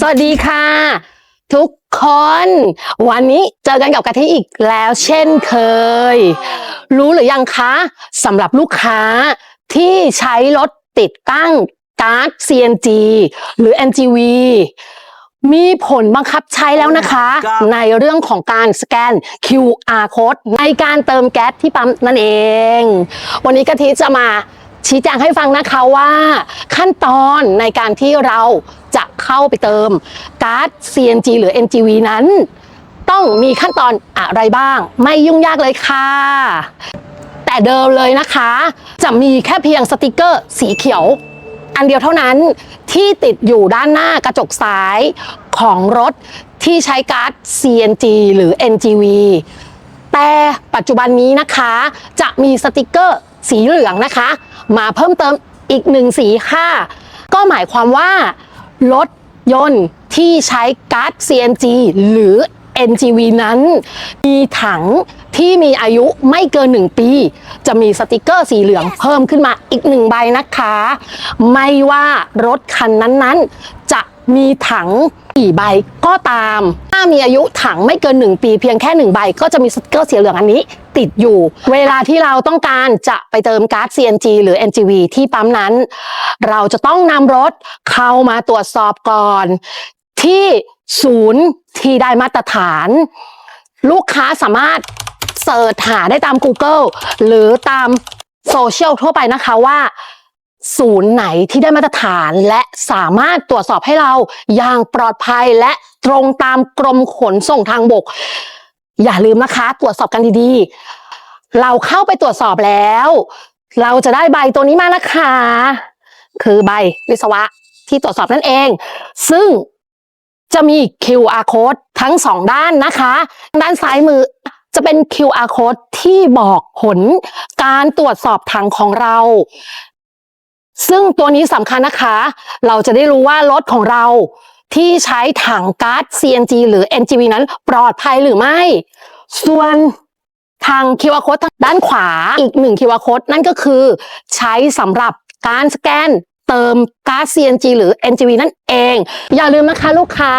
สวัสดีค่ะ ทุกคน วันนี้เจอกันกับกะทิอีกแล้วเช่นเคย รู้หรือยังคะสำหรับลูกค้าที่ใช้รถติดตั้งการ์ด CNG หรือ NGV มีผลบังคับใช้แล้วนะคะครับในเรื่องของการสแกน QR code ในการเติมแก๊สที่ปั๊มนั่นเอง วันนี้กะทิจะมา ชี้แจงให้ฟังนะคะว่า ขั้นตอนในการที่เราจะเข้าไปเติมการ์ด CNG หรือ NGV นั้น ต้องมีขั้นตอนอะไรบ้าง ไม่ยุ่งยากเลยค่ะ แต่เดิมเลยนะคะ จะมีแค่เพียงสติกเกอร์สีเขียว อันเดียวเท่านั้นที่ติดอยู่ด้านหน้ากระจกซ้ายของรถที่ใช้การ์ด CNG หรือ NGV แต่ปัจจุบันนี้นะคะ จะมีสติกเกอร์ สีเหลืองนะคะ มาเพิ่มเติมอีกหนึ่งสีค่ะ ก็หมายความว่า รถยนต์ที่ใช้ก๊าร์ด CNG หรือ NGV นั้น มีถังที่มีอายุไม่เกิน 1 ปี จะมีสติกเกอร์สีเหลืองเพิ่มขึ้นมาอีกหนึ่งใบนะคะ ไม่ว่ารถคันนั้นๆ จะ มีถังกี่ใบก็ตาม ถ้ามีอายุถังไม่เกิน 1 ปีเพียงแค่ 1 ใบ ก็จะมีสติกเกอร์สีเหลืองอันนี้ ติดอยู่ เวลาที่เราต้องการจะไปเติมก๊าร์ด CNG หรือ NGV ที่ปั๊มนั้น เราจะต้องนำรถเข้ามาตรวจสอบก่อน ที่ศูนย์ที่ได้มาตรฐาน ลูกค้าสามารถเสิร์ชหาได้ตาม Google หรือตามโซเชียลทั่วไปนะคะว่า ศูนย์ไหนที่ได้มาตรฐานและสามารถตรวจสอบให้เราอย่างปลอดภัยและตรงตามกรมขนส่งทางบก อย่าลืมนะคะ ตรวจสอบกันดีๆ เราเข้าไปตรวจสอบแล้ว เราจะได้ใบตัวนี้มานะคะ คือใบวิศวะที่ตรวจสอบนั่นเอง ซึ่งจะมี QR code ทั้งสองด้านนะคะ ด้านซ้ายมือจะเป็น QR code ที่บอกผลการตรวจสอบถังของเรา ซึ่งตัวนี้สำคัญนะคะ เราจะได้รู้ว่ารถของเราที่ใช้ถังก๊าซ CNG หรือ NGV นั้นปลอดภัยหรือไม่ ส่วนทาง QR code ทางด้านขวาอีกหนึ่ง QR code นั่นก็คือ ใช้สำหรับการสแกนเติมก๊าซ CNG หรือ NGV นั่นเอง อย่าลืมนะคะลูกค้า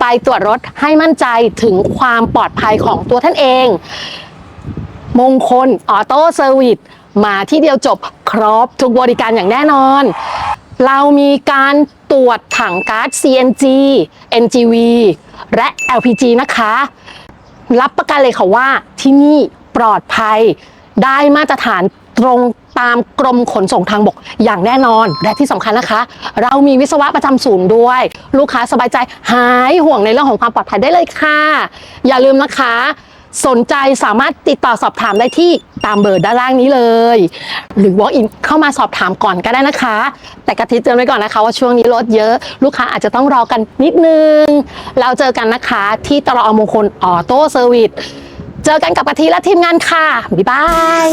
ไปตรวจรถให้มั่นใจถึงความปลอดภัยของตัวท่านเอง มงคลออโต้เซอร์วิสมาที่เดียวจบ ครบทุกบริการอย่างแน่นอน เรามีการตรวจถังก๊าซ CNG NGV และ LPG นะคะ รับประกันเลยค่ะว่าที่นี่ปลอดภัยได้มาตรฐานตรงตามกรมขนส่งทางบกอย่างแน่นอน และที่สำคัญนะคะ เรามีวิศวะประจำศูนย์ด้วย ลูกค้าสบายใจหายห่วงในเรื่องของความปลอดภัยได้เลยค่ะ อย่าลืมนะคะ สนใจสามารถติดต่อสอบถามได้ที่ ตามเบอร์ด้านล่างนี้เลย หรือ walk in เข้ามาสอบถามก่อนก็ได้นะคะ แต่กะทิเตือนไว้ก่อนนะคะ ว่าช่วงนี้รถเยอะ ลูกค้าอาจจะต้องรอกันนิดนึง เราเจอกันนะคะที่ตลาดอมงคลออโต้เซอร์วิสเจอกันกับกะทิและทีมงานค่ะ บ๊ายบาย